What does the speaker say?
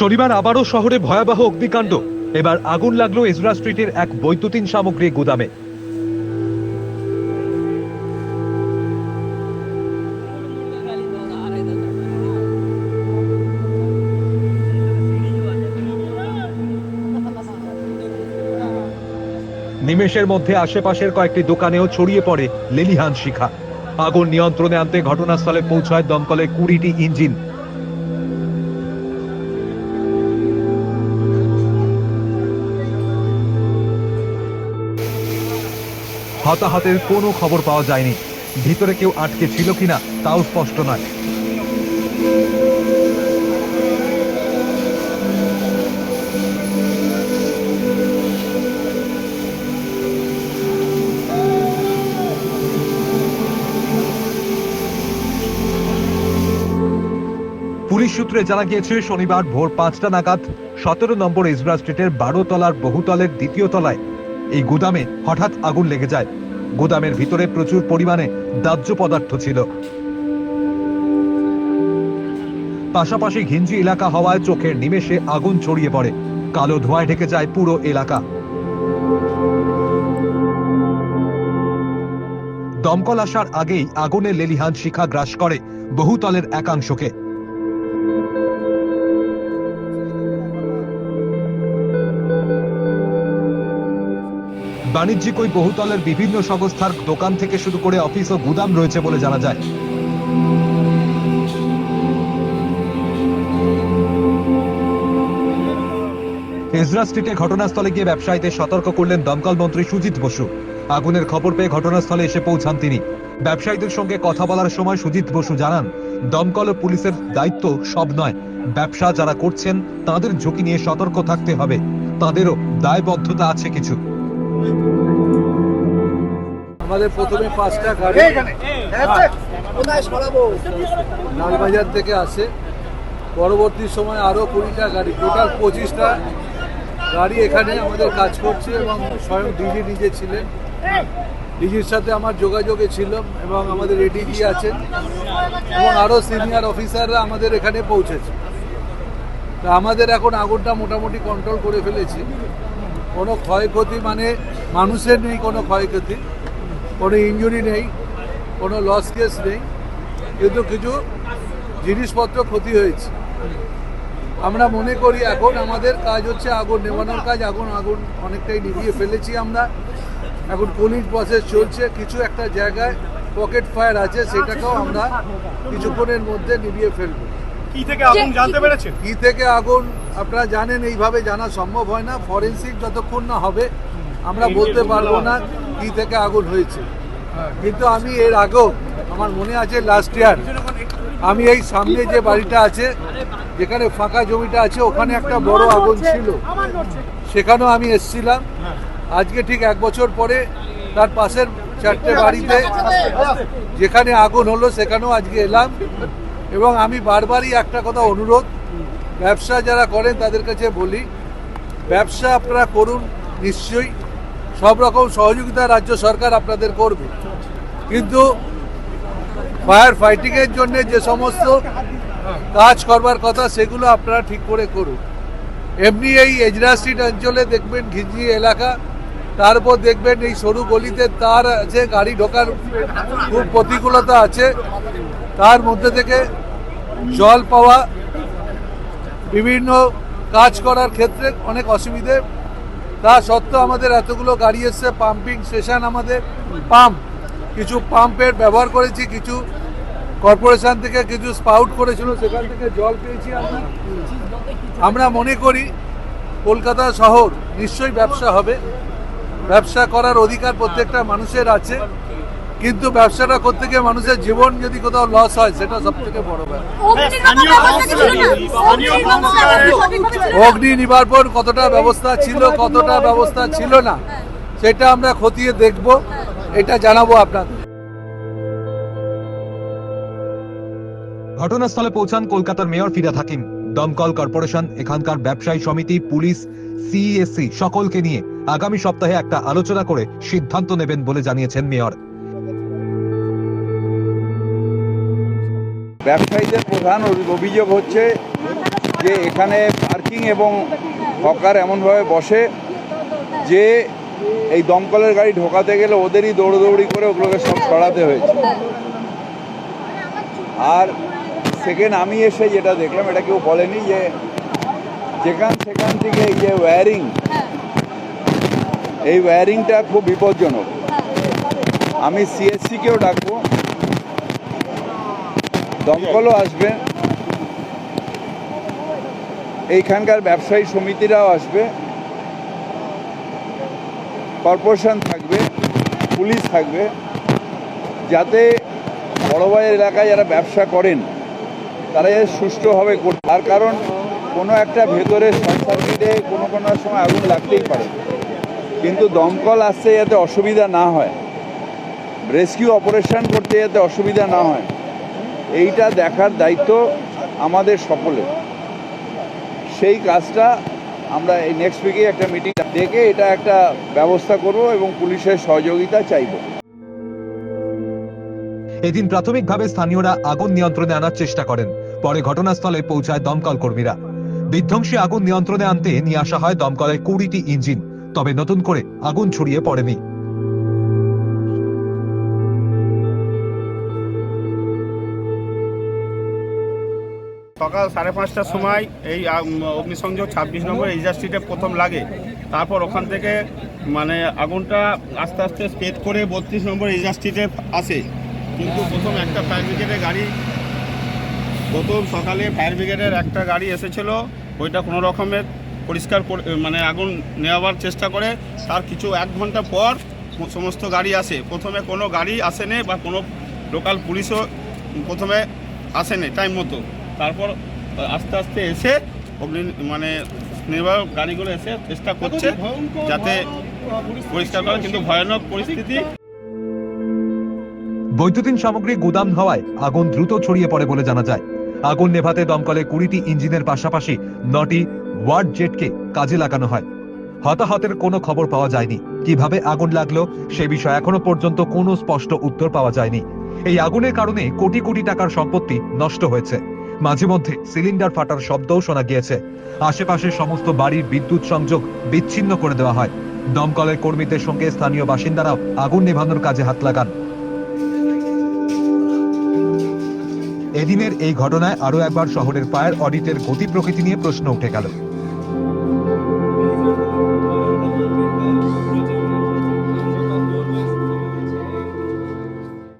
শনিবার আবারও শহরে ভয়াবহ অগ্নিকাণ্ড। এবার আগুন লাগল এজরা স্ট্রিটের এক বৈদ্যুতিন সামগ্রী গুদামে। নিমেষের মধ্যে আশেপাশের কয়েকটি দোকানেও ছড়িয়ে পড়ে লেলিহান শিখা। আগুন নিয়ন্ত্রণে আনতে ঘটনাস্থলে পৌঁছায় দমকলে কুড়িটি ইঞ্জিন। হতাহতের কোনো খবর পাওয়া যায়নি। ভিতরে কেউ আটকে ছিল কিনা তাও স্পষ্ট নয়। পুলিশ সূত্রে জানা গিয়েছে, শনিবার ভোর পাঁচটা নাগাদ সতেরো নম্বর ইসরা স্ট্রিটের বারো তলার বহুতলের দ্বিতীয় তলায় এই গুদামে হঠাৎ আগুন লেগে যায়। গুদামের ভিতরে প্রচুর পরিমাণে দাহ্য পদার্থ ছিল। পাশাপাশি ঘিঞ্জি এলাকা হওয়ায় চোখের নিমেষে আগুন ছড়িয়ে পড়ে। কালো ধোঁয়ায় ঢেকে যায় পুরো এলাকা। দমকল আসার আগেই আগুনের লেলিহান শিখা গ্রাস করে বহুতলের একাংশকে। বাণিজ্যিক ওই বহুতলের বিভিন্ন সংস্থার দোকান থেকে শুরু করে অফিস ও গুদাম রয়েছে বলে জানা যায়। এজরা স্ট্রিটে ঘটনাস্থলে গিয়ে ব্যবসায়ীদের সতর্ক করলেন দমকল মন্ত্রী সুজিত বসু। আগুনের খবর পেয়ে ঘটনাস্থলে এসে পৌঁছান তিনি। ব্যবসায়ীদের সঙ্গে কথা বলার সময় সুজিত বসু জানান, দমকল ও পুলিশের দায়িত্ব সব নয়। ব্যবসা যারা করছেন, তাদের ঝুঁকি নিয়ে সতর্ক থাকতে হবে। তাদেরও দায়বদ্ধতা আছে কিছু। আমাদের প্রথমে পাঁচটা গাড়ি লালবাজার থেকে আসে। পরবর্তী সময় আরও কুড়িটা গাড়ি টোটাল পঁচিশটা গাড়ি এখানে আমাদের কাজ করছে এবং স্বয়ং ডিজি নিজে ছিলেন। ডিজির সাথে আমার যোগাযোগে ছিল এবং আমাদের এডিজি আছেন এবং আরও সিনিয়র অফিসাররা আমাদের এখানে পৌঁছেছে। তা আমাদের এখন আগুনটা মোটামুটি কন্ট্রোল করে ফেলেছি। কোনো ক্ষয়ক্ষতি মানে মানুষের নেই কোনো ক্ষয়ক্ষতি। কোনো ইঞ্জুরি নেই কোনো লস কেস নেই। কিন্তু কিছু জিনিসপত্র ক্ষতি হয়েছে। আমরা মনে করি এখন আমাদের কাজ হচ্ছে আগুন নেভানোর কাজ। আগুন আগুন অনেকটাই নিভিয়ে ফেলেছি আমরা। এখন কুলিং প্রসেস চলছে। কিছু একটা জায়গায় পকেট ফায়ার আছে সেটাকেও আমরা কিছুক্ষণের মধ্যে নিভিয়ে ফেলব। কি থেকে আগুন জানতে পেরেছেন? কি থেকে আগুন আপনারা জানেন এইভাবে জানা সম্ভব হয় না। ফরেন্সিক যতক্ষণ না হবে আমরা বলতে পারব না কি থেকে আগুন হয়েছে। কিন্তু আমি এর আগেও আমার মনে আছে লাস্ট ইয়ার আমি এই সামনে যে বাড়িটা আছে যেখানে ফাঁকা জমিটা আছে ওখানে একটা বড় আগুন ছিল। সেখানেও আমি এসছিলাম। আজকে ঠিক এক বছর পরে তার পাশের চারটে বাড়িতে যেখানে আগুন হলো সেখানেও আজকে এলাম। এবং আমি বারবারই একটা কথা অনুরোধ ব্যবসা যারা করেন, তাদের কাছে বলি, ব্যবসা আপনারা করুন, নিশ্চয়ই। সব রকম সহযোগিতা রাজ্য সরকার আপনাদের করবে। কিন্তু ফায়ার ফাইটিংয়ের জন্য যে সমস্ত কাজ করবার কথা, সেগুলো আপনারা ঠিক করে করুন। এমনি এই এজরা স্ট্রিট অঞ্চলে দেখবেন ঘিঞ্জি এলাকা, তারপর দেখবেন এই সরু গলিতে তার আছে, গাড়ি ঢোকার খুব প্রতিকূলতা আছে। তার মধ্যে থেকে জল পাওয়া বিভিন্ন কাজ করার ক্ষেত্রে অনেক অসুবিধে। তা সত্ত্বেও আমাদের এতগুলো গাড়ি এসছে, পাম্পিং স্টেশন আমাদের, পাম্প। কিছু পাম্পের ব্যবহার করেছি, কিছু কর্পোরেশন থেকে কিছু স্পাউট করেছিল, সেখান থেকে জল পেয়েছি আমরা। আমরা মনে করি কলকাতা শহর নিশ্চয়ই ব্যবসা হবে। ব্যবসা করার অধিকার প্রত্যেকটা মানুষের আছে। কিন্তু ব্যবসাটা করতে গিয়ে মানুষের জীবন যদি কোথাও লস হয় সেটা সব থেকে বড় ব্যাপার। অগ্নি নিবারণ কতটা ব্যবস্থা ছিল কতটা ব্যবস্থা ছিল না সেটা আমরা খতিয়ে দেখব। এটা জানাব আপনাদের। ঘটনাস্থলে পৌঁছান কলকাতার মেয়র ফিরাদ হাকিম দমকল কর্পোরেশন এখানকার ব্যবসায়ী সমিতি পুলিশ সিএসসি সকলকে নিয়ে আগামী সপ্তাহে একটা আলোচনা করে সিদ্ধান্ত নেবেন বলে জানিয়েছেন মেয়র। ব্যবসায়ীদের প্রধান অভিযোগ হচ্ছে যে এখানে পার্কিং এবং হকার এমনভাবে বসে যে এই দমকলের গাড়ি ঢোকাতে গেলে ওদেরই দৌড়দৌড়ি করে ওগুলোকে সব সরাতে হয়েছে। আর সেকেন্ড আমি এসে যেটা দেখলাম, এটা কেউ বলেনি যে যেখান সেখান থেকে এই যে ওয়্যারিং এই ওয়্যারিংটা খুব বিপজ্জনক। আমি সিএসসিকেও ডাকবো। দমকলও আসবে। এইখানকার ব্যবসায়ী সমিতিরাও আসবে। কর্পোরেশন থাকবে, পুলিশ থাকবে। যাতে বড়বাজার এলাকায় যারা ব্যবসা করেন, তারা যাতে সুষ্ঠুভাবে করতে তার কারণ, কোনো একটা ভেতরে শর্ট সার্কিটে কোনো কোনো সময় আগুন লাগতেই পারে। কিন্তু দমকল আসতে যাতে অসুবিধা না হয়, রেস্কিউ অপারেশন করতে যাতে অসুবিধা না হয় এইটা দেখার দায়িত্ব আমাদের সকলের। সেই কাজটা আমরা এই নেক্সট উইকে একটা মিটিং ডেকে এটা একটা ব্যবস্থা করব এবং পুলিশের সহযোগিতা চাইব। এদিন প্রাথমিকভাবে স্থানীয়রা আগুন নিয়ন্ত্রণে আনার চেষ্টা করেন। পরে ঘটনাস্থলে পৌঁছায় দমকল কর্মীরা। বিধ্বংসী আগুন নিয়ন্ত্রণে আনতে নিয়ে আসা হয় দমকলের কুড়িটি ইঞ্জিন। তবে নতুন করে আগুন ছড়িয়ে পড়েনি। সকাল সাড়ে পাঁচটার সময় এই অগ্নিসংযোগ ছাব্বিশ নম্বর এইজার স্ট্রিটে প্রথম লাগে। তারপর ওখান থেকে মানে আগুনটা আস্তে আস্তে স্প্রেড করে বত্রিশ নম্বর এইজার স্ট্রিটে আসে। কিন্তু প্রথম একটা ফায়ার ব্রিগেডের গাড়ি, প্রথম সকালে ফায়ার ব্রিগেডের একটা গাড়ি এসেছিল, ওইটা কোনো রকমের পরিষ্কার করে মানে আগুন নেওয়ার চেষ্টা করে। তার কিছু এক ঘণ্টা পর সমস্ত গাড়ি আসে। প্রথমে কোনো গাড়ি আসেনি বা কোনো লোকাল পুলিশও প্রথমে আসেনি, টাইম মতো। তারপর আস্তে আস্তে এসে অগ্নি মানে নির্বাহক গাড়িগুলো এসে চেষ্টা করছে যাতে পরিষ্কার করে কিন্তু ভয়ানক পরিস্থিতি। বৈদ্যুতিন সামগ্রী গুদাম হওয়ায় আগুন দ্রুত ছড়িয়ে পড়ে বলে জানা যায়। আগুন নেভাতে দমকলে কুড়িটি ইঞ্জিনের পাশাপাশি নটি ওয়ার্ড জেটকে কাজে লাগানো হয়। হতাহতের কোনো খবর পাওয়া যায়নি। কীভাবে আগুন লাগল সে বিষয়ে এখনও পর্যন্ত কোনো স্পষ্ট উত্তর পাওয়া যায়নি। এই আগুনের কারণে কোটি কোটি টাকার সম্পত্তি নষ্ট হয়েছে। মাঝে মধ্যে সিলিন্ডার ফাটার শব্দও শোনা গিয়েছে। আশেপাশের সমস্ত বাড়ির বিদ্যুৎ সংযোগ বিচ্ছিন্ন করে দেওয়া হয়। দমকলের কর্মীদের সঙ্গে স্থানীয় বাসিন্দারাও আগুন নেভানোর কাজে হাত লাগান। এদিনের এই ঘটনায় আরও একবার শহরের পায়ের অডিটের গতি প্রকৃতি নিয়ে প্রশ্ন উঠে গেল।